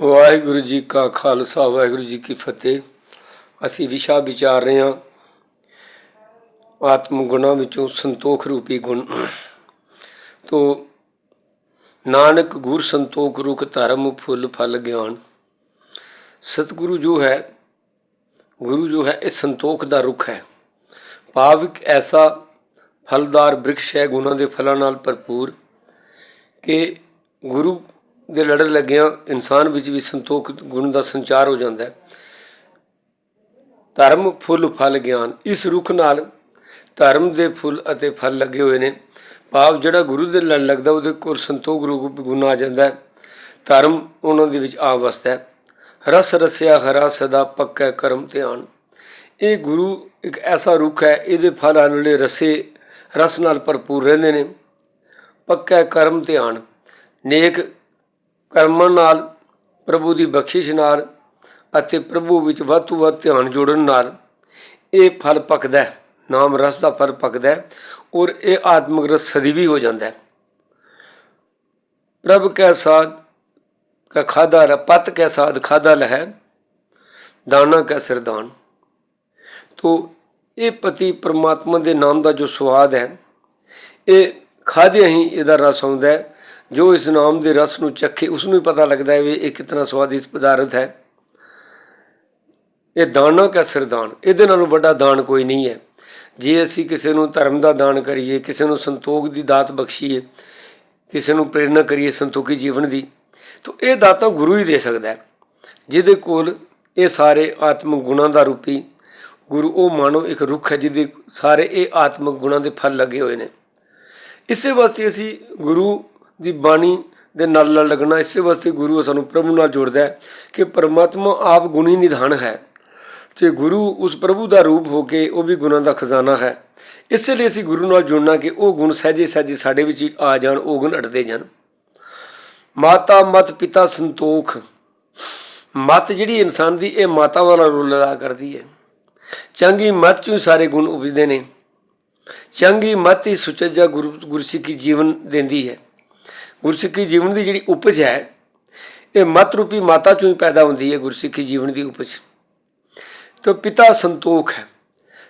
ਵਾਹਿਗੁਰੂ ਜੀ ਕਾ ਖਾਲਸਾ, ਵਾਹਿਗੁਰੂ ਜੀ ਕੀ ਫਤਿਹ। ਅਸੀਂ ਵਿਸ਼ਾ ਵਿਚਾਰ ਰਹੇ ਹਾਂ। ਆਤਮ ਗੁਣਾਂ ਵਿੱਚੋਂ ਸੰਤੋਖ ਰੂਪੀ ਗੁਣ। ਤੋਂ ਨਾਨਕ ਗੁਰ ਸੰਤੋਖ ਰੁਖ ਧਰਮ ਫੁੱਲ ਫਲ ਗਿਆਨ। ਸਤਿਗੁਰੂ ਜੋ ਹੈ, ਗੁਰੂ ਜੋ ਹੈ, ਇਹ ਸੰਤੋਖ ਦਾ ਰੁੱਖ ਹੈ। ਭਾਵ ਐਸਾ ਫਲਦਾਰ ਬ੍ਰਿਕਸ਼ ਹੈ, ਗੁਣਾਂ ਦੇ ਫਲਾਂ ਨਾਲ ਭਰਪੂਰ ਕਿ ਗੁਰੂ ਦੇ ਲੜ ਲੱਗਿਆਂ ਇਨਸਾਨ ਵਿੱਚ ਵੀ ਸੰਤੋਖ, ਗੁਣ ਦਾ ਸੰਚਾਰ ਹੋ ਜਾਂਦਾ ਹੈ। ਧਰਮ, ਫੁੱਲ, ਫਲ, ਗਿਆਨ, ਇਸ ਰੁੱਖ ਨਾਲ ਧਰਮ ਦੇ ਫੁੱਲ ਅਤੇ ਫਲ ਲੱਗੇ ਹੋਏ ਨੇ। ਭਾਵ ਜਿਹੜਾ ਗੁਰੂ ਦੇ ਲੜ ਲੱਗਦਾ, ਉਹਦੇ ਕੋਲ ਸੰਤੋਖ ਰੂਪ ਗੁਣ ਆ ਜਾਂਦਾ ਹੈ। ਧਰਮ ਉਹਨਾਂ ਦੇ ਵਿੱਚ ਆ ਵਸਦਾ ਹੈ। ਰਸ ਰਸਿਆ ਹਰਾ ਸਦਾ ਪੱਕਾ ਕਰਮ ਧਿਆਨ। ਇਹ ਗੁਰੂ ਇੱਕ ਐਸਾ ਰੁੱਖ ਹੈ, ਇਹਦੇ ਫਲ ਆਨਲੇ ਰਸੇ, ਰਸ ਨਾਲ ਭਰਪੂਰ ਰਹਿੰਦੇ ਨੇ। ਪੱਕਾ ਕਰਮ ਧਿਆਨ। ਨੇਕ ਕਰਮਾਂ ਨਾਲ ਪ੍ਰਭੂ ਦੀ ਬਖਸ਼ਿਸ਼ ਨਾਲ ਅਤੇ ਪ੍ਰਭੂ ਵਿੱਚ ਵੱਧ ਤੋਂ ਵੱਧ ਧਿਆਨ ਜੋੜਨ ਨਾਲ ਇਹ ਫਲ ਪੱਕਦਾ ਹੈ, ਨਾਮ ਰਸ ਦਾ ਫਲ ਪੱਕਦਾ ਹੈ ਔਰ ਇਹ ਆਤਮਿਕ ਰਸ ਸਦੀਵੀ ਹੋ ਜਾਂਦਾ ਹੈ। ਪ੍ਰਭ ਕੈ ਸਾਧ, ਕਾ ਖਾਦਾ ਰ ਕੈ ਸਾਧ ਖਾਦਾ ਲਹੈ, ਦਾਣਾ ਕੈ ਸਰਦਾਨ ਤੋ ਇਹ ਪਤੀ ਪਰਮਾਤਮਾ ਦੇ ਨਾਮ ਦਾ ਜੋ ਸਵਾਦ ਹੈ, ਇਹ ਖਾਦਿਆਂ ਹੀ ਇਹਦਾ ਰਸ ਆਉਂਦਾ ਹੈ। ਜੋ ਇਸ ਨਾਮ ਦੇ ਰਸ ਨੂੰ ਚੱਖੇ, ਉਸ ਨੂੰ ਹੀ ਪਤਾ ਲੱਗਦਾ ਹੈ ਵੀ ਇਹ ਕਿਤਨਾ ਸਵਾਦਿਸ਼ਟ ਪਦਾਰਥ ਹੈ। ਇਹ ਦਾਨਾ ਕਾ ਸਰਦਾਨ ਇਹਦੇ ਨਾਲੋਂ ਵੱਡਾ ਦਾਨ ਕੋਈ ਨਹੀਂ ਹੈ। ਜੇ ਅਸੀਂ ਕਿਸੇ ਨੂੰ ਧਰਮ ਦਾ ਦਾਨ ਕਰੀਏ, ਕਿਸੇ ਨੂੰ ਸੰਤੋਖ ਦੀ ਦਾਤ ਬਖਸ਼ੀਏ, ਕਿਸੇ ਨੂੰ ਪ੍ਰੇਰਣਾ ਕਰੀਏ ਸੰਤੋਖੀ ਜੀਵਨ ਦੀ, ਤਾਂ ਇਹ ਦਾਤਾ ਗੁਰੂ ਹੀ ਦੇ ਸਕਦਾ ਹੈ। ਜਿਹਦੇ ਕੋਲ ਇਹ ਸਾਰੇ ਆਤਮਿਕ ਗੁਣਾਂ ਦਾ ਰੂਪੀ ਗੁਰੂ, ਉਹ ਮਾਨੋ ਇੱਕ ਰੁੱਖ ਹੈ, ਜਿਹਦੇ ਸਾਰੇ ਇਹ ਆਤਮਿਕ ਗੁਣਾਂ ਦੇ ਫਲ ਲੱਗੇ ਹੋਏ ਨੇ। ਇਸੇ ਵਾਸਤੇ ਅਸੀਂ ਗੁਰੂ ਦੀ ਬਾਣੀ ਦੇ ਨਾਲ ਨਾਲ ਲੱਗਣਾ, ਇਸੇ ਵਾਸਤੇ ਗੁਰੂ ਸਾਨੂੰ ਪ੍ਰਭੂ ਨਾਲ ਜੋੜਦਾ ਹੈ ਕਿ ਪਰਮਾਤਮਾ ਆਪ ਗੁਣੀ ਨਿਧਾਨ ਹੈ। ਤੇ ਗੁਰੂ ਉਸ ਪ੍ਰਭੂ ਦਾ ਰੂਪ ਹੋ ਕੇ ਉਹ ਵੀ ਗੁਣਾਂ ਦਾ ਖਜ਼ਾਨਾ ਹੈ। ਇਸੇ ਲਈ ਅਸੀਂ ਗੁਰੂ ਨਾਲ ਜੁੜਨਾ ਕਿ ਉਹ ਗੁਣ ਸਹਜੇ ਸਹਜੇ ਸਾਡੇ ਵਿੱਚ ਆ ਜਾਣ, ਉਹ ਗੁਣ ਅੜਦੇ ਜਾਣ। ਮਾਤਾ, ਮਤ, ਪਿਤਾ, ਸੰਤੋਖ। ਮਤ ਜਿਹੜੀ ਇਨਸਾਨ ਦੀ, ਇਹ ਮਾਤਾ ਵਾਲਾ ਰੋਲ ਅਦਾ ਕਰਦੀ ਹੈ। ਚੰਗੀ ਮਤ ਚੋਂ ਹੀ ਸਾਰੇ ਗੁਣ ਉਪਜਦੇ ਨੇ। ਚੰਗੀ ਮਤ ਹੀ ਸੁਚੱਜਾ ਗੁਰੂ ਗੁਰਸਿੱਖੀ ਜੀਵਨ ਦਿੰਦੀ ਹੈ। ਗੁਰਸਿੱਖੀ ਜੀਵਨ ਦੀ ਜਿਹੜੀ ਉਪਜ ਹੈ, ਇਹ ਮਤ ਰੂਪੀ ਮਾਤਾ ਚੋਂ ਹੀ ਪੈਦਾ ਹੁੰਦੀ ਹੈ ਗੁਰਸਿੱਖੀ ਜੀਵਨ ਦੀ ਉਪਜ। ਤਾਂ ਪਿਤਾ ਸੰਤੋਖ ਹੈ।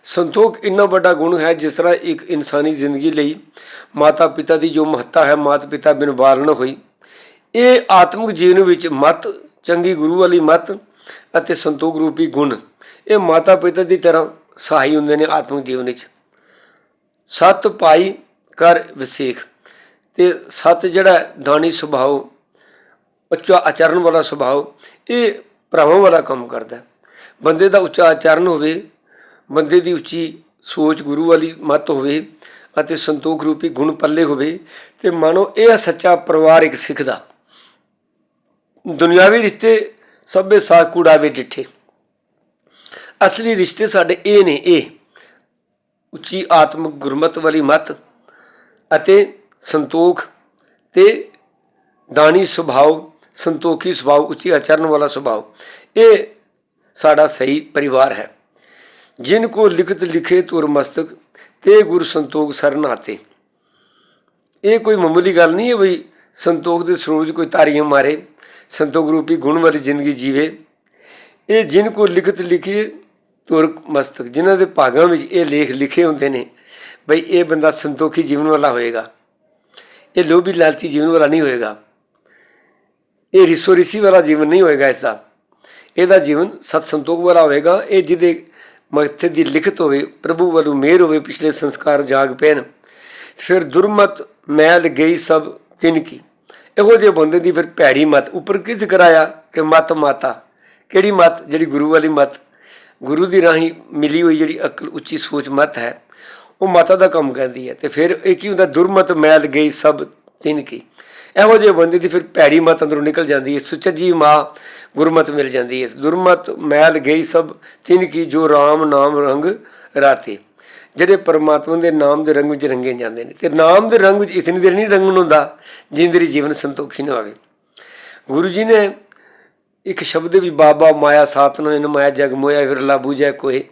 ਸੰਤੋਖ ਇੰਨਾ ਵੱਡਾ ਗੁਣ ਹੈ ਜਿਸ ਤਰ੍ਹਾਂ ਇੱਕ ਇਨਸਾਨੀ ਜ਼ਿੰਦਗੀ ਲਈ ਮਾਤਾ ਪਿਤਾ ਦੀ ਜੋ ਮਹੱਤਤਾ ਹੈ, ਮਾਤਾ ਪਿਤਾ ਬਿਨ ਬਾਲ ਹੋਈ। ਇਹ ਆਤਮਿਕ ਜੀਵਨ ਵਿੱਚ ਮਤ, ਚੰਗੀ ਗੁਰੂ ਵਾਲੀ ਮਤ ਅਤੇ ਸੰਤੋਖ ਰੂਪੀ ਗੁਣ, ਇਹ ਮਾਤਾ ਪਿਤਾ ਦੀ ਤਰ੍ਹਾਂ ਸਹਾਈ ਹੁੰਦੇ ਨੇ ਆਤਮਿਕ ਜੀਵਨ ਵਿੱਚ। ਸਤ ਪਾਈ ਕਰ ਵਿਸੇਖ। ਤੇ ਸਤ ਜਿਹੜਾ ਦਾਣੀ ਸੁਭਾਅ, ਉੱਚਾ ਆਚਰਣ ਵਾਲਾ ਸੁਭਾਅ, ਇਹ ਭਰਾਵਾਂ ਵਾਲਾ ਕੰਮ ਕਰਦਾ। ਬੰਦੇ ਦਾ ਉੱਚਾ ਆਚਰਣ ਹੋਵੇ, ਬੰਦੇ ਦੀ ਉੱਚੀ ਸੋਚ ਗੁਰੂ ਵਾਲੀ ਮਤ ਹੋਵੇ ਅਤੇ ਸੰਤੋਖ ਰੂਪੀ ਗੁਣ ਪੱਲੇ ਹੋਵੇ ਤੇ ਮਾਨੋ ਇਹ ਸੱਚਾ ਪਰਿਵਾਰ ਇੱਕ ਸਿੱਖ ਦਾ। ਦੁਨਿਆਵੀ ਰਿਸ਼ਤੇ ਸਭੇ ਸਾਥ ਕੂੜਾਵੇ ਡਿੱਠੇ। ਅਸਲੀ ਰਿਸ਼ਤੇ ਸਾਡੇ ਇਹ ਨੇ, ਇਹ ਉੱਚੀ ਆਤਮਿਕ ਗੁਰਮਤ ਵਾਲੀ ਮਤ ਅਤੇ ਸੰਤੋਖ ਤੇ ਦਾਣੀ ਸੁਭਾਅ, ਸੰਤੋਖੀ ਸੁਭਾਅ, ਉੱਚੀ ਆਚਰਨ ਵਾਲਾ ਸੁਭਾਅ। ਇਹ ਸਾਡਾ ਸਹੀ ਪਰਿਵਾਰ ਹੈ। ਜਿਨ ਕੋ ਲਿਖਤ ਲਿਖੇ ਤੁਰ ਮਸਤਕ, ਤੇ ਗੁਰ ਸੰਤੋਖ ਸਰਨ ਆਤੇ। ਇਹ ਕੋਈ ਮਾਮੂਲੀ ਗੱਲ ਨਹੀਂ ਹੈ ਬਈ ਸੰਤੋਖ ਦੇ ਸਰੋਜ ਕੋਈ ਤਾਰੀਆਂ ਮਾਰੇ, ਸੰਤੋਖ ਰੂਪੀ ਗੁਣ ਵਾਲੀ ਜ਼ਿੰਦਗੀ ਜੀਵੇ। ਇਹ ਜਿਨ ਕੋ ਲਿਖਤ ਲਿਖੇ ਤੁਰ ਮਸਤਕ, ਜਿਨ੍ਹਾਂ ਦੇ ਭਾਗਾਂ ਵਿੱਚ ਇਹ ਲੇਖ ਲਿਖੇ ਹੁੰਦੇ ਨੇ, ਬਈ ਇਹ ਬੰਦਾ ਸੰਤੋਖੀ ਜੀਵਨ ਵਾਲਾ ਹੋਏਗਾ। ਇਹ ਲੋਭੀ ਲਾਲਚੀ ਜੀਵਨ ਵਾਲਾ ਨਹੀਂ ਹੋਏਗਾ। ਇਹ ਰਿਸੋ ਰਿਸੀ ਵਾਲਾ ਜੀਵਨ ਨਹੀਂ ਹੋਏਗਾ ਇਸ ਦਾ ਇਹਦਾ ਜੀਵਨ ਸਤ ਸੰਤੋਖ ਵਾਲਾ ਹੋਵੇਗਾ ਇਹ ਜਿਹਦੇ ਮੱਥੇ ਦੀ ਲਿਖਤ ਹੋਵੇ, ਪ੍ਰਭੂ ਵੱਲੋਂ ਮਿਹਰ ਹੋਵੇ, ਪਿਛਲੇ ਸੰਸਕਾਰ ਜਾਗ ਪੈਣ। ਫਿਰ ਦੁਰਮਤ ਮੈਲ ਗਈ ਸਭ ਤਿਨ ਕੀ। ਇਹੋ ਜਿਹੇ ਬੰਦੇ ਦੀ ਫਿਰ ਭੈੜੀ ਮਤ। ਉੱਪਰ ਕੀ ਜ਼ਿਕਰ ਆਇਆ ਕਿ ਮਤ ਮਾਤਾ? ਕਿਹੜੀ ਮਤ? ਜਿਹੜੀ ਗੁਰੂ ਵਾਲੀ ਮਤ। ਗੁਰੂ ਦੀ ਰਾਹੀਂ ਮਿਲੀ ਹੋਈ ਜਿਹੜੀ ਅਕਲ, ਉੱਚੀ ਸੋਚ ਮਤ ਹੈ। ਉਹ ਮਾਤਾ ਦਾ ਕੰਮ ਕਹਿੰਦੀ ਹੈ ਤੇ ਫਿਰ ਇਹ ਕੀ ਹੁੰਦਾ, ਦੁਰਮਤ ਮੈਲ ਗਈ ਸਭ ਤਿਨ ਕੀ। ਇਹੋ ਜਿਹੇ ਬੰਦੇ ਦੀ ਫਿਰ ਭੈੜੀ ਮਤ ਅੰਦਰੋਂ ਨਿਕਲ ਜਾਂਦੀ ਹੈ, ਸੁਚੱਜੀ ਮਾਂ ਗੁਰਮਤ ਮਿਲ ਜਾਂਦੀ ਹੈ। ਦੁਰਮਤ ਮੈਲ ਗਈ ਸਭ ਤਿਨ ਕੀ, ਜੋ RAM ਨਾਮ ਰੰਗ ਰਾਤੇ। ਜਿਹੜੇ ਪਰਮਾਤਮਾ ਦੇ ਨਾਮ ਦੇ ਰੰਗ ਵਿੱਚ ਰੰਗੇ ਜਾਂਦੇ ਨੇ। ਤੇ ਨਾਮ ਦੇ ਰੰਗ ਵਿੱਚ ਇਤਨੀ ਦੇਰ ਨਹੀਂ ਰੰਗਣ ਹੁੰਦਾ ਜਿੰਦਰੀ ਜੀਵਨ ਸੰਤੋਖੀ ਨਾ ਹੋਵੇ। ਗੁਰੂ ਜੀ ਨੇ ਇੱਕ ਸ਼ਬਦ ਵਿੱਚ ਬਾਬਾ ਮਾਇਆ ਸਾਤ ਨੂੰ ਇਹਨ ਮਾਇਆ ਜਗ ਮੋਇਆ, ਫਿਰ ਲਾ ਬੂਝੈ ਕੋਈ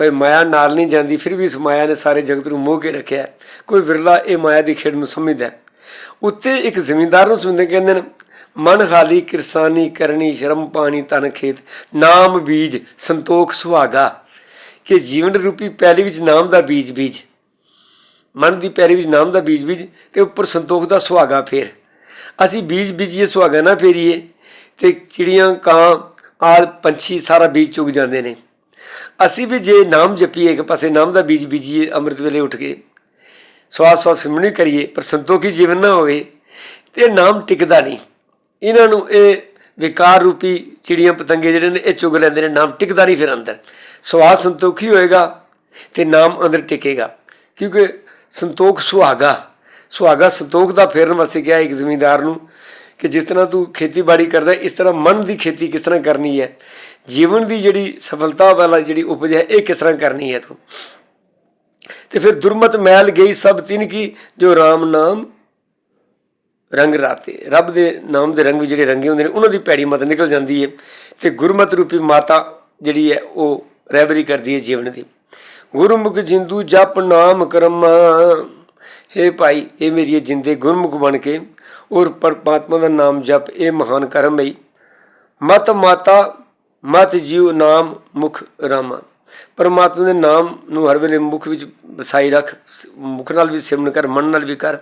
ਭਈ ਮਾਇਆ ਨਾਲ ਨਹੀਂ ਜਾਂਦੀ, ਫਿਰ ਵੀ ਇਸ ਮਾਇਆ ਨੇ ਸਾਰੇ ਜਗਤ ਨੂੰ ਮੋਹ ਕੇ ਰੱਖਿਆ। ਕੋਈ ਵਿਰਲਾ ਇਹ ਮਾਇਆ ਦੀ ਖੇਡ ਨੂੰ ਸਮਝਦਾ ਹੈ। ਉੱਤੇ ਇੱਕ ਜ਼ਿਮੀਂਦਾਰ ਨੂੰ ਸੁਣਦੇ ਕਹਿੰਦੇ ਨੇ, ਮਨ ਹਾਲੀ ਕਿਰਸਾਨੀ ਕਰਨੀ, ਸ਼ਰਮ ਪਾਣੀ ਤਨ ਖੇਤ, ਨਾਮ ਬੀਜ ਸੰਤੋਖ ਸੁਹਾਗਾ। ਕਿ ਜੀਵਨ ਰੂਪੀ ਪੈਲੀ ਵਿੱਚ ਨਾਮ ਦਾ ਬੀਜ ਬੀਜ। ਮਨ ਦੀ ਪੈਰੀ ਵਿੱਚ ਨਾਮ ਦਾ ਬੀਜ ਬੀਜ ਤੇ ਉੱਪਰ ਸੰਤੋਖ ਦਾ ਸੁਹਾਗਾ ਫੇਰ। ਅਸੀਂ ਬੀਜ ਬੀਜੀਏ, ਸੁਹਾਗਾ ਨਾ ਫੇਰੀਏ ਤੇ ਚਿੜੀਆਂ, ਕਾਂ, ਆਦ ਪੰਛੀ ਸਾਰਾ ਬੀਜ ਚੁਗ ਜਾਂਦੇ ਨੇ। ਅਸੀਂ ਵੀ ਜੇ ਨਾਮ ਜਪੀਏ, ਇੱਕ ਪਾਸੇ ਨਾਮ ਦਾ ਬੀਜ ਬੀਜੀਏ, ਅੰਮ੍ਰਿਤ ਵੇਲੇ ਉੱਠ ਕੇ ਸਵਾਸ ਸਵਾਸ ਸਿਮਰਨੀ ਕਰੀਏ, ਪਰ ਸੰਤੋਖੀ ਜੀਵਨ ਨਾ ਹੋਵੇ, ਤੇ ਨਾਮ ਟਿਕਦਾ ਨਹੀਂ। ਇਹਨਾਂ ਨੂੰ ਇਹ ਵਿਕਾਰ ਰੂਪੀ ਚਿੜੀਆਂ ਪਤੰਗੇ ਜਿਹੜੇ ਨੇ, ਇਹ ਚੁਗ ਲੈਂਦੇ ਨੇ, ਨਾਮ ਟਿਕਦਾ ਨਹੀਂ ਫਿਰ ਅੰਦਰ। ਸਵਾਸ ਸੰਤੋਖੀ ਹੋਏਗਾ ਤੇ ਨਾਮ ਅੰਦਰ ਟਿਕੇਗਾ, ਕਿਉਂਕਿ ਸੰਤੋਖ ਸੁਹਾਗਾ ਸੁਹਾਗਾ ਸੰਤੋਖ ਦਾ ਫੇਰਨ ਵਾਸਤੇ ਕਿਹਾ ਇੱਕ ਜ਼ਮੀਂਦਾਰ ਨੂੰ ਕਿ ਜਿਸ ਤਰ੍ਹਾਂ ਤੂੰ ਖੇਤੀਬਾੜੀ ਕਰਦਾ, ਇਸ ਤਰ੍ਹਾਂ ਮਨ ਦੀ ਖੇਤੀ ਕਿਸ ਤਰ੍ਹਾਂ ਕਰਨੀ ਹੈ? ਜੀਵਨ ਦੀ ਜਿਹੜੀ ਸਫਲਤਾ ਵਾਲਾ ਜਿਹੜੀ ਉਪਜ ਹੈ, ਇਹ ਕਿਸ ਤਰ੍ਹਾਂ ਕਰਨੀ ਹੈ ਤੂੰ? ਤੇ ਫਿਰ ਦੁਰਮਤ ਮੈਲ ਗਈ ਸਭ ਤਿੰਨ ਕੀ, ਜੋ RAM ਨਾਮ ਰੰਗ ਰਾਤੇ। ਰੱਬ ਦੇ ਨਾਮ ਦੇ ਰੰਗ ਵੀ ਜਿਹੜੇ ਰੰਗੇ ਹੁੰਦੇ ਨੇ, ਉਹਨਾਂ ਦੀ ਪੈੜੀ ਮਤ ਨਿਕਲ ਜਾਂਦੀ ਹੈ। ਤੇ ਗੁਰਮਤ ਰੂਪੀ ਮਾਤਾ ਜਿਹੜੀ ਹੈ, ਉਹ ਰਹਿਬਰੀ ਕਰਦੀ ਹੈ ਜੀਵਨ ਦੀ। ਗੁਰਮੁਖ ਜਿੰਦੂ ਜਪ ਨਾਮ ਕਰਮ। हे ਭਾਈ ਇਹ ਮੇਰੀ ਜਿੰਦੇ ਗੁਰਮੁਖ ਬਣ ਕੇ, ਔਰ ਪਰਮਾਤਮਾ ਦਾ ਨਾਮ ਜਪ, ਇਹ ਮਹਾਨ ਕਰਮ ਹੈ। ਮਤ ਮਾਤਾ ਮਤ ਜੀਵ ਨਾਮ ਮੁਖ ਰਾਮਾ। ਪਰਮਾਤਮਾ ਦੇ ਨਾਮ ਨੂੰ ਹਰ ਵੇਲੇ ਮੁਖ ਵਿੱਚ ਵਸਾਈ ਰੱਖ, ਮੁਖ ਨਾਲ ਵੀ ਸਿਮਰਨ ਕਰ, ਮਨ ਨਾਲ ਵੀ ਕਰ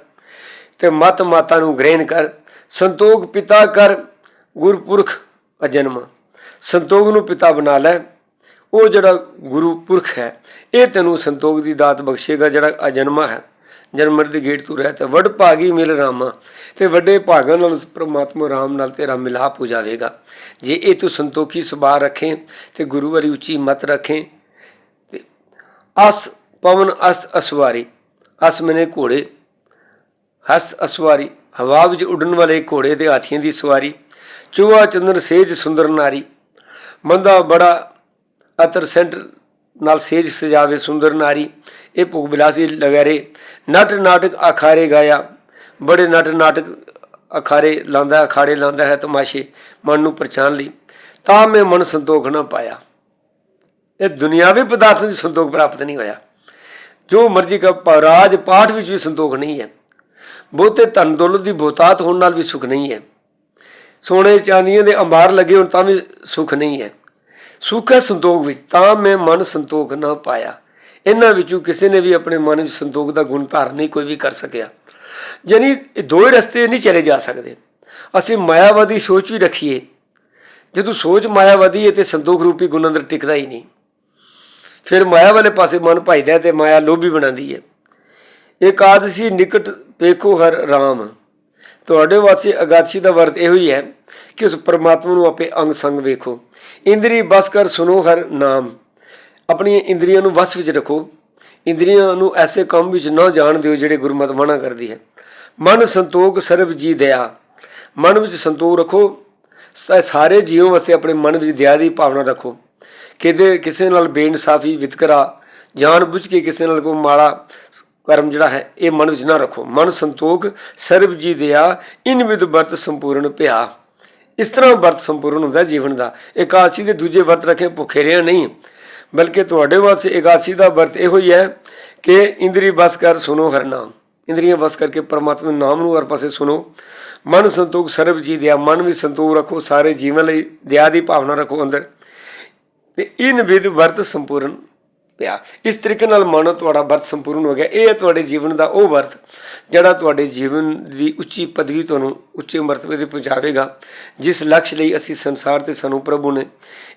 ਤੇ ਮਤ ਮਾਤਾ ਨੂੰ ਗ੍ਰਹਿਣ ਕਰ। ਸੰਤੋਖ ਪਿਤਾ ਕਰ, ਗੁਰਪੁਰਖ ਅਜਨਮ। ਸੰਤੋਖ ਨੂੰ ਪਿਤਾ ਬਣਾ ਲੈ। ਉਹ ਜਿਹੜਾ ਗੁਰੂ ਪੁਰਖ ਹੈ, ਇਹ ਤੈਨੂੰ ਸੰਤੋਖ ਦੀ ਦਾਤ ਬਖਸ਼ੇਗਾ ਜਿਹੜਾ ਅਜਨਮਾ ਹੈ। ਜਨਮ ਦੇ ਗੇਟ ਤੋਂ ਰਹਿ ਤੇ ਵੱਡ ਭਾਗੀ ਮਿਲ ਰਾਮਾ, ਤੇ ਵੱਡੇ ਭਾਗਾਂ ਨਾਲ ਉਸ ਪ੍ਰਮਾਤਮਾ ਰਾਮ ਨਾਲ ਤੇਰਾ ਮਿਲਾਪ ਹੋ ਜਾਵੇਗਾ। ਜੇ ਇਹ ਤੂੰ ਸੰਤੋਖੀ ਸੁਭਾਅ ਰੱਖੇ ਤੇ ਗੁਰੂ ਵਾਰੀ ਉੱਚੀ ਮਤ ਰੱਖੇ, ਤੇ ਅਸ ਪਵਨ ਅਸਤ ਅਸਵਾਰੀ, ਅਸ ਮਨੇ ਘੋੜੇ, ਹਸਤ ਅਸਵਾਰੀ, ਹਵਾ ਵਿੱਚ ਉੱਡਣ ਵਾਲੇ ਘੋੜੇ ਤੇ ਹਾਥੀਆਂ ਦੀ ਸਵਾਰੀ, ਚੂਹਾ ਚੰਦਰ ਸੇਜ ਸੁੰਦਰ ਨਾਰੀ, ਮੰਦਾ ਬੜਾ ਅਤਰ ਸੈਂਟਰ ਨਾਲ ਸੇਜ ਸਜਾਵੇ ਸੁੰਦਰ ਨਾਰੀ। ਇਹ ਭੋਗ ਬਿਲਾਸੀ ਲਗਾਰੇ ਨਟ ਨਾਟਕ ਅਖਾਰੇ ਗਾਇਆ। ਬੜੇ ਨਟ ਨਾਟਕ ਅਖਾਰੇ ਲਾਂਦਾ ਅਖਾੜੇ ਲਾਂਦਾ ਹੈ ਤਮਾਸ਼ੇ ਮਨ ਨੂੰ ਪਰਛਾਣ ਲਈ। ਤਾਂ ਮੈਂ ਮਨ ਸੰਤੋਖ ਨਾ ਪਾਇਆ। ਇਹ ਦੁਨਿਆਵੀ ਪਦਾਰਥਾਂ ਵਿੱਚ ਸੰਤੋਖ ਪ੍ਰਾਪਤ ਨਹੀਂ ਹੋਇਆ। ਜੋ ਮਰਜ਼ੀ ਕਾ ਰਾਜ ਪਾਠ ਵਿੱਚ ਵੀ ਸੰਤੋਖ ਨਹੀਂ ਹੈ। ਬਹੁਤੇ ਧਨ ਦੌਲਤ ਦੀ ਬਹੁਤਾਤ ਹੋਣ ਨਾਲ ਵੀ ਸੁਖ ਨਹੀਂ ਹੈ। ਸੋਨੇ ਚਾਂਦੀਆਂ ਦੇ ਅੰਬਾਰ ਲੱਗੇ ਹੋਣ ਤਾਂ ਵੀ ਸੁਖ ਨਹੀਂ ਹੈ। ਸੁਖ ਹੈ ਸੰਤੋਖ ਵਿੱਚ ਤਾਂ ਮੈਂ ਮਨ ਸੰਤੋਖ ਨਾ ਪਾਇਆ। ਇਹਨਾਂ ਵਿੱਚੋਂ ਕਿਸੇ ਨੇ ਵੀ ਆਪਣੇ ਮਨ ਵਿੱਚ ਸੰਤੋਖ ਦਾ ਗੁਣ ਧਾਰ ਨਹੀਂ, ਕੋਈ ਵੀ ਕਰ ਸਕਿਆ। ਜਾਨੀ ਇਹ ਦੋ ਰਸਤੇ ਨਹੀਂ ਚਲੇ ਜਾ ਸਕਦੇ। ਅਸੀਂ ਮਾਇਆਵਾਦੀ ਸੋਚ ਵੀ ਰੱਖੀਏ। ਜਦੋਂ ਸੋਚ ਮਾਇਆਵਾਦੀ ਹੈ ਤੇ ਸੰਤੋਖ ਰੂਪੀ ਗੁਣ ਅੰਦਰ ਟਿਕਦਾ ਹੀ ਨਹੀਂ। ਫਿਰ ਮਾਇਆ ਵਾਲੇ ਪਾਸੇ ਮਨ ਭਜਦਾ ਹੈ ਤੇ ਮਾਇਆ ਲੋਭੀ ਬਣਾਉਂਦੀ ਹੈ। ਇਕਾਦਸ਼ੀ ਨਿਕਟ ਵੇਖੋ ਹਰ ਰਾਮ। ਤੁਹਾਡੇ ਵਾਸਤੇ ਅਗਾਸ਼ੀ ਦਾ ਵਰਤ ਇਹੋ ਹੀ ਹੈ ਕਿ ਉਸ ਪਰਮਾਤਮਾ ਨੂੰ ਆਪੇ ਅੰਗ ਸੰਗ ਵੇਖੋ। ਇੰਦਰੀ ਬਸ ਕਰ ਸੁਨੋ ਹਰ ਨਾਮ। ਆਪਣੀਆਂ ਇੰਦਰੀਆਂ ਨੂੰ ਵਸ ਵਿੱਚ ਰੱਖੋ। ਇੰਦਰੀਆਂ ਨੂੰ ਐਸੇ ਕੰਮ ਵਿੱਚ ਨਾ ਜਾਣ ਦਿਓ ਜਿਹੜੇ ਗੁਰਮਤਿ ਮਨਾ ਕਰਦੀ ਹੈ। ਮਨ ਸੰਤੋਖ ਸਰਬ ਜੀ ਦਇਆ। ਮਨ ਵਿੱਚ ਸੰਤੋਖ ਰੱਖੋ। ਸਾਰੇ ਜੀਵ ਵਾਸਤੇ ਆਪਣੇ ਮਨ ਵਿੱਚ ਦਇਆ ਦੀ ਭਾਵਨਾ ਰੱਖੋ। ਕਿਤੇ ਕਿਸੇ ਨਾਲ ਬੇਇਨਸਾਫੀ ਵਿਤਕਰਾ ਜਾਣ ਬੁੱਝ ਕੇ ਕਿਸੇ ਨਾਲ ਕੋਈ ਮਾੜਾ ਕਰਮ ਜਿਹੜਾ ਹੈ, ਇਹ ਮਨ ਵਿੱਚ ਨਾ ਰੱਖੋ। ਮਨ ਸੰਤੋਖ, ਸਰਬ ਜੀ ਦਇਆ, ਇਨ ਵਿਦ ਵਰਤ ਸੰਪੂਰਨ ਭਿਆ ਇਸ ਤਰ੍ਹਾਂ ਵਰਤ ਸੰਪੂਰਨ ਹੁੰਦਾ ਜੀਵਨ ਦਾ। ਇਕਾਦਸ਼ੀ ਦੇ ਦੂਜੇ ਵਰਤ ਰੱਖੇ ਭੁੱਖੇ ਰਹਿ ਨਹੀਂ। ਬਲਕਿ ਤੁਹਾਡੇ ਵਾਸਤੇ ਇਕਾਦਸ਼ੀ ਦਾ ਵਰਤ ਇਹੋ ਹੀ ਹੈ ਕਿ ਇੰਦਰੀ ਬਸ ਕਰ ਸੁਨੋ ਹਰ ਨਾਮ। ਇੰਦਰੀਆਂ ਵਸ ਕਰਕੇ ਪਰਮਾਤਮਾ ਦੇ ਨਾਮ ਨੂੰ ਹਰ ਪਾਸੇ ਸੁਨੋ ਮਨ ਸੰਤੋਖ, ਸਰਬ ਜੀ ਦਿਆ ਮਨ ਵੀ ਸੰਤੋਖ ਰੱਖੋ। ਸਾਰੇ ਜੀਵਨ ਲਈ ਦਇਆ ਦੀ ਭਾਵਨਾ ਰੱਖੋ ਅੰਦਰ। ਤੇ ਇਨ ਵਿਦ ਵਰਤ ਸੰਪੂਰਨ ਪਿਆ। ਇਸ ਤਰੀਕੇ ਨਾਲ ਮਨ ਤੁਹਾਡਾ ਵਰਤ ਸੰਪੂਰਨ ਹੋ ਗਿਆ। ਇਹ ਹੈ ਤੁਹਾਡੇ ਜੀਵਨ ਦਾ ਉਹ ਵਰਤ, ਜਿਹੜਾ ਤੁਹਾਡੇ ਜੀਵਨ ਦੀ ਉੱਚੀ ਪਦਵੀ ਤੁਹਾਨੂੰ ਉੱਚੇ ਮਰਤਬੇ ਤੇ ਪਹੁੰਚਾਵੇਗਾ, ਜਿਸ ਲਕਸ਼ ਲਈ ਅਸੀਂ ਸੰਸਾਰ ਤੇ ਸਾਨੂੰ ਪ੍ਰਭੂ ਨੇ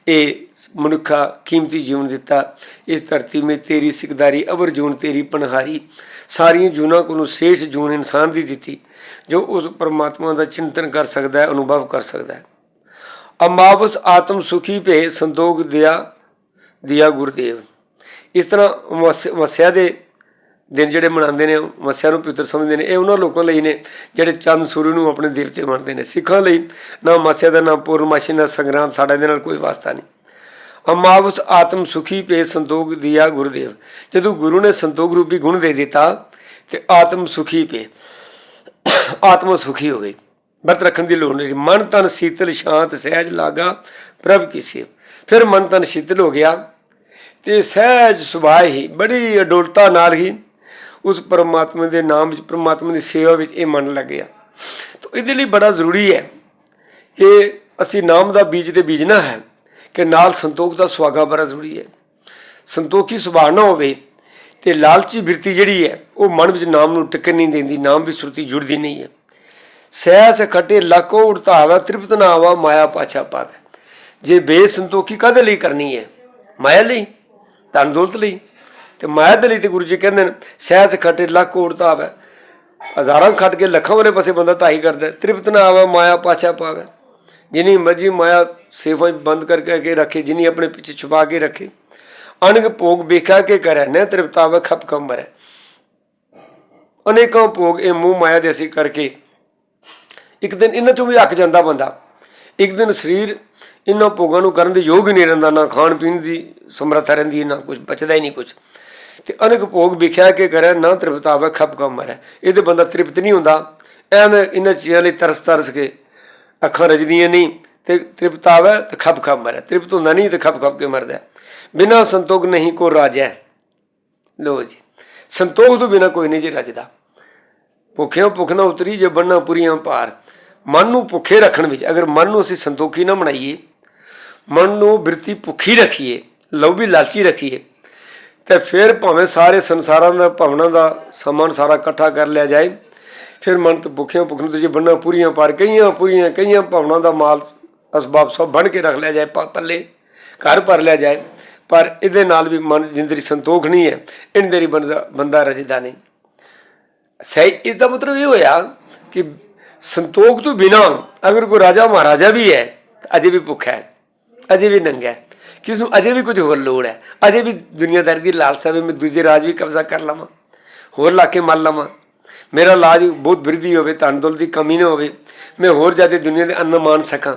ਇਹ ਮਨੁੱਖਾ ਕੀਮਤੀ ਜੀਵਨ ਦਿੱਤਾ। ਇਸ ਧਰਤੀ ਮੇ ਤੇਰੀ ਸਿਕਦਾਰੀ, ਅਵਰ ਜੂਨ ਤੇਰੀ ਪਨਹਾਰੀ, ਸਾਰੀਆਂ ਜੂਨਾਂ ਕੋਲੋਂ ਸੇਸ਼ ਜੂਨ ਇਨਸਾਨ ਦੀ ਦਿੱਤੀ, ਜੋ ਉਸ ਪਰਮਾਤਮਾ ਦਾ ਚਿੰਤਨ ਕਰ ਸਕਦਾ ਹੈ, ਅਨੁਭਵ ਕਰ ਸਕਦਾ ਹੈ। ਅਮਾਵਸ ਆਤਮ ਸੁਖੀ ਭੇ ਸੰਤੋਖ ਦਿਆ ਦਿਆ ਗੁਰਦੇਵ। ਇਸ ਤਰ੍ਹਾਂ ਮਸ- ਮੱਸਿਆ ਦੇ ਦਿਨ ਜਿਹੜੇ ਮਨਾਉਂਦੇ ਨੇ, ਮੱਸਿਆ ਨੂੰ ਪਵਿੱਤਰ ਸਮਝਦੇ ਨੇ, ਇਹ ਉਹਨਾਂ ਲੋਕਾਂ ਲਈ ਨੇ ਜਿਹੜੇ ਚੰਦ ਸੂਰਜ ਨੂੰ ਆਪਣੇ ਦੇਵਤੇ ਮੰਨਦੇ ਨੇ। ਸਿੱਖਾਂ ਲਈ ਨਾ ਮੱਸਿਆ ਦਾ, ਨਾ ਪੂਰਨਮਾਸ਼ੀ, ਨਾ ਸੰਗਰਾਂਦ ਸਾਡਾ ਇਹਦੇ ਨਾਲ ਕੋਈ ਵਾਸਤਾ ਨਹੀਂ। ਅਮਾਵਸ ਆਤਮ ਸੁਖੀ ਪੇ ਸੰਤੋਖ ਦਿਆ ਗੁਰਦੇਵ। ਜਦੋਂ ਗੁਰੂ ਨੇ ਸੰਤੋਖ ਰੂਪੀ ਗੁਣ ਦੇ ਦਿੱਤਾ ਤੇ ਆਤਮ ਸੁਖੀ ਪੇ, ਆਤਮ ਸੁਖੀ ਹੋ ਗਈ ਵਰਤ ਰੱਖਣ ਦੀ ਲੋੜ ਨਹੀਂ ਮਨ ਤਨ ਸੀਤਲ ਸ਼ਾਂਤ ਸਹਿਜ ਲਾਗਾ ਪ੍ਰਭ ਕੀ ਸੇਵ। ਫਿਰ ਮਨ ਤਨ ਸ਼ੀਤਲ ਹੋ ਗਿਆ। ਤੇ ਸਹਿਜ ਸੁਭਾਅ ਹੀ, ਬੜੀ ਅਡੋਲਤਾ ਨਾਲ ਹੀ ਉਸ ਪਰਮਾਤਮਾ ਦੇ ਨਾਮ ਵਿੱਚ, ਪਰਮਾਤਮਾ ਦੀ ਸੇਵਾ ਵਿੱਚ ਇਹ ਮਨ ਲੱਗਿਆ ਤਾਂ ਇਹਦੇ ਲਈ ਬੜਾ ਜ਼ਰੂਰੀ ਹੈ ਕਿ ਅਸੀਂ ਨਾਮ ਦਾ ਬੀਜ ਤੇ ਬੀਜਣਾ ਹੈ ਕਿ ਨਾਲ ਸੰਤੋਖ ਦਾ ਸੁਆਗਾ ਬੜਾ ਜ਼ਰੂਰੀ ਹੈ। ਸੰਤੋਖੀ ਸੁਭਾਅ ਨਾ ਹੋਵੇ ਤੇ ਲਾਲਚੀ ਬਿਰਤੀ ਜਿਹੜੀ ਹੈ, ਉਹ ਮਨ ਵਿੱਚ ਨਾਮ ਨੂੰ ਟਿਕਣ ਨਹੀਂ ਦਿੰਦੀ, ਨਾਮ ਵੀ ਸੁਰਤੀ ਜੁੜਦੀ ਨਹੀਂ ਹੈ। ਸਹਿਸ ਖਟੇ ਲੱਖੋ ਉੜਤਾਵਾ ਤ੍ਰਿਪਤ ਨਾ ਆਵਾ, ਮਾਇਆ ਪਾਛਾ ਪਾਵੇ। ਜੇ ਬੇਸੰਤੋਖੀ ਕਦੇ ਲਈ ਕਰਨੀ ਹੈ? ਮਾਇਆ ਲਈ? ਧਨ ਦੌਲਤ ਲਈ ਤੇ ਮਾਇਆ ਦੇ ਲਈ ਤੇ ਗੁਰੂ ਜੀ ਕਹਿੰਦੇ ਨੇ ਸਹਿਸ ਖਟੇ ਲੱਖ ਉੜਤਾਵਾ ਹਜ਼ਾਰਾਂ ਖੱਟ ਕੇ ਲੱਖਾਂ ਵਾਲੇ ਪਾਸੇ ਬੰਦਾ ਤਾਹੀ ਕਰਦਾ ਤ੍ਰਿਪਤ ਨਾ ਆਵਾ, ਮਾਇਆ ਪਾਛਾ ਪਾਵੇ। ਜਿਨੀ ਮਰਜ਼ੀ ਮਾਇਆ ਸੇਫਾਂ ਬੰਦ ਕਰਕੇ ਕੇ ਰੱਖੇ, ਜਿਨੀ ਆਪਣੇ ਪਿੱਛੇ ਛੁਪਾ ਕੇ ਰੱਖੇ। ਅਨਗ ਭੋਗ ਵੇਖਾ ਕੇ ਕਰੈ ਨ ਤ੍ਰਿਪਤਾਵ ਖਪ ਕਮ ਮਰੈ। ਅਨੇਕਾਂ ਭੋਗ ਇਹ ਮੂੰਹ ਮਾਇਆ ਦੇ ਅਸੀਂ ਕਰਕੇ ਇੱਕ ਦਿਨ ਇਹਨਾਂ ਚੋਂ ਵੀ ਅੱਕ ਜਾਂਦਾ ਬੰਦਾ। ਇੱਕ ਦਿਨ ਸਰੀਰ ਇਹਨਾਂ ਭੋਗਾਂ ਨੂੰ ਕਰਨ ਦੇ ਯੋਗ ਹੀ ਨਹੀਂ ਰਹਿੰਦਾ, ਨਾ ਖਾਣ ਪੀਣ ਦੀ ਸਮਰੱਥਾ ਰਹਿੰਦੀ ਨਾ ਕੁਝ ਬਚਦਾ ਹੀ ਨਹੀਂ ਕੁਝ ਤੇ ਅਨੇਕ ਭੋਗ ਵਿਖਿਆ ਕਿ ਕਰੇ ਨਾ ਤ੍ਰਿਪਤਾਵੇ ਖਪ ਕਮ ਮਰੈ। ਇਹਦੇ ਬੰਦਾ ਤ੍ਰਿਪਤ ਨਹੀਂ ਹੁੰਦਾ। ਐਵੇਂ ਇਹਨਾਂ ਚੀਜ਼ਾਂ ਲਈ ਤਰਸ ਤਰਸ ਕੇ ਅੱਖਾਂ ਰਜਦੀਆਂ ਨਹੀਂ। ਤੇ ਤ੍ਰਿਪਤਾਵੇ ਤੇ ਖਪ ਖਪ ਮਰੈ। ਤ੍ਰਿਪਤ ਹੁੰਦਾ ਨਹੀਂ ਤੇ ਖਪ ਖਪ ਕੇ ਮਰਦਾ ਬਿਨਾ ਸੰਤੋਖ ਨਹੀਂ ਕੋ ਰਾਜੈ ਲੋ ਜੀ। ਸੰਤੋਖ ਤੋਂ ਬਿਨਾ ਕੋਈ ਨਹੀਂ ਜੇ ਰਜਦਾ। ਭੁੱਖਿਆਂ ਭੁੱਖ ਨਾ ਉਤਰੀ ਜੇ ਬੰਨਾ ਪੁਰੀਆਂ ਪਾਰ ਮਨ ਨੂੰ ਭੁੱਖੇ ਰੱਖਣ ਵਿੱਚ ਅਗਰ ਮਨ ਨੂੰ ਅਸੀਂ ਸੰਤੋਖੀ ਨਾ ਬਣਾਈਏ ਮਨ ਨੂੰ ਬਿਰਤੀ ਭੁੱਖੀ ਰੱਖੀਏ ਲੋਭੀ ਲਾਲਚੀ ਰੱਖੀਏ ਤੇ ਫਿਰ ਭਾਵੇਂ ਸਾਰੇ ਸੰਸਾਰਾਂ ਦਾ, ਭਵਨਾਂ ਦਾ ਸਮਾਨ ਸਾਰਾ ਇਕੱਠਾ ਕਰ ਲਿਆ ਜਾਏ, ਫਿਰ ਮਨ ਤੇ ਭੁੱਖਿਆਂ ਭੁੱਖ ਨੂੰ ਤੇ ਬੰਨਾ ਪੂਰੀਆਂ ਪਾਰ ਕਈਆਂ, ਪੂਰੀਆਂ ਕਈਆਂ, ਭਵਨਾਂ ਦਾ ਮਾਲ ਅਸਬਾਬ ਸਭ ਬਣ ਕੇ ਰੱਖ ਲਿਆ ਜਾਏ ਪੱਲੇ ਘਰ ਭਰ ਲਿਆ ਜਾਏ। ਪਰ ਇਹਦੇ ਨਾਲ ਵੀ ਮਨ ਜਿੰਦਰੀ ਸੰਤੋਖ ਨਹੀਂ ਹੈ ਇੰਦਰੀ ਬੰਦਾ ਰਜਦਾ ਨਹੀਂ। ਸਹੀ ਇਸ ਦਾ ਮਤਲਬ ਇਹ ਹੋਇਆ ਕਿ ਸੰਤੋਖ ਤੋਂ ਬਿਨਾ ਅਗਰ ਕੋਈ ਰਾਜਾ ਮਹਾਰਾਜਾ ਵੀ ਹੈ ਅਜੇ ਵੀ ਭੁੱਖਾ ਹੈ, ਅਜੇ ਵੀ ਨੰਗਾ ਹੈ। ਕਿਸ ਨੂੰ ਅਜੇ ਵੀ ਕੁਝ ਹੋਰ ਲੋੜ ਹੈ? ਅਜੇ ਵੀ ਦੁਨੀਆਦਾਰੀ ਦੀ ਲਾਲਸਾ ਵੀ ਮੈਂ ਦੂਜੇ ਰਾਜ ਵੀ ਕਬਜ਼ਾ ਕਰ ਲਵਾਂ, ਹੋਰ ਲਾ ਕੇ ਮਲ ਲਵਾਂ। ਮੇਰਾ ਲਾਜ ਬਹੁਤ ਵਰਦੀ ਹੋਵੇ ਧਨ ਦੌਲਤ ਦੀ ਕਮੀ ਨਾ ਹੋਵੇ, ਮੈਂ ਹੋਰ ਜ਼ਿਆਦਾ ਦੁਨੀਆ ਦੇ ਅੰਨ ਮਾਣ ਸਕਾਂ।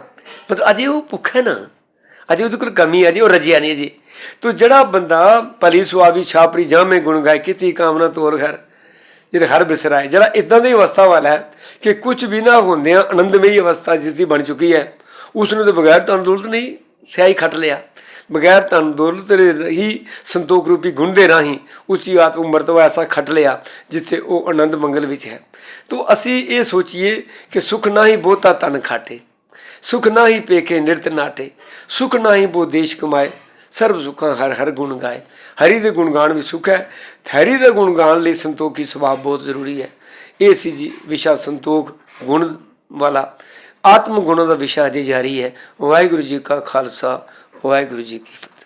ਪਰ ਅਜੇ ਉਹ ਭੁੱਖਾ ਹੈ ਨਾ? ਅਜੇ ਉਹਦੇ ਕੋਲ ਕਮੀ ਹੈ ਜੀ ਉਹ ਰਜਿਆ ਨਹੀਂ ਜੀ ਤੋ ਜਿਹੜਾ ਬੰਦਾ ਭਲੀ ਸੁਆਵੀ ਛਾਪਰੀ ਜਾਮੇ ਗੁਣ ਗਾਏ, ਕਿਤੀ ਕਾਮਨਾ ਤੋਰ ਘਰ। ਜਿਹਦੇ ਹਰ ਬਿਸਰਾ ਹੈ। ਜਿਹੜਾ ਇਦਾਂ ਦੀ ਅਵਸਥਾ ਵਾਲਾ ਹੈ ਕਿ ਕੁਝ ਵੀ ਨਾ ਹੁੰਦਿਆਂ ਆਨੰਦਮਈ ਅਵਸਥਾ ਜਿਸ ਦੀ ਬਣ ਚੁੱਕੀ ਹੈ ਉਸ ਨੂੰ ਤੇ ਬਗੈਰ ਤੰਦੁਰਤ ਨਹੀਂ ਸਿਆਹੀ ਖੱਟ ਲਿਆ। ਬਗੈਰ ਤੰਦੁਰਤ ਰਹੀ ਸੰਤੋਖ ਰੂਪੀ ਗੁਣ ਦੇ ਰਾਹੀਂ ਉੱਚੀ ਆਤਮ ਮਰਤਬਾ ਐਸਾ ਖੱਟ ਲਿਆ ਜਿੱਥੇ ਉਹ ਆਨੰਦ ਮੰਗਲ ਵਿੱਚ ਹੈ। ਤੋ ਅਸੀਂ ਇਹ ਸੋਚੀਏ ਕਿ ਸੁਖ ਨਾ ਹੀ ਬਹੁਤਾ ਤਨ ਖਾਟੇ, ਸੁਖ ਨਾ ਹੀ ਪੇਕੇ ਨਿਰਤ ਨਾਟੇ, ਸੁਖ ਨਾ ਹੀ ਬੋ ਦੇਸ਼ ਕਮਾਏ, ਸਰਬ ਸੁਖਾਂ ਹਰ ਹਰ ਗੁਣ ਗਾਏ। ਹਰੀ ਦੇ ਗੁਣ ਗਾਣ ਵੀ ਸੁਖ ਹੈ ਹਰੀ ਦੇ ਗੁਣ ਗੁਣਗਾਨ ਲਈ ਸੰਤੋਖੀ ਸੁਭਾਅ ਬਹੁਤ ਜ਼ਰੂਰੀ ਹੈ। ਇਹ ਸੀ ਜੀ ਵਿਸ਼ਾ ਸੰਤੋਖ ਗੁਣ ਵਾਲਾ, ਆਤਮ ਗੁਣਾਂ ਦਾ ਵਿਸ਼ਾ ਅਜੇ ਜਾਰੀ ਹੈ। ਵਾਹਿਗੁਰੂ ਜੀ ਕਾ ਖਾਲਸਾ ਵਾਹਿਗੁਰੂ ਜੀ ਕੀ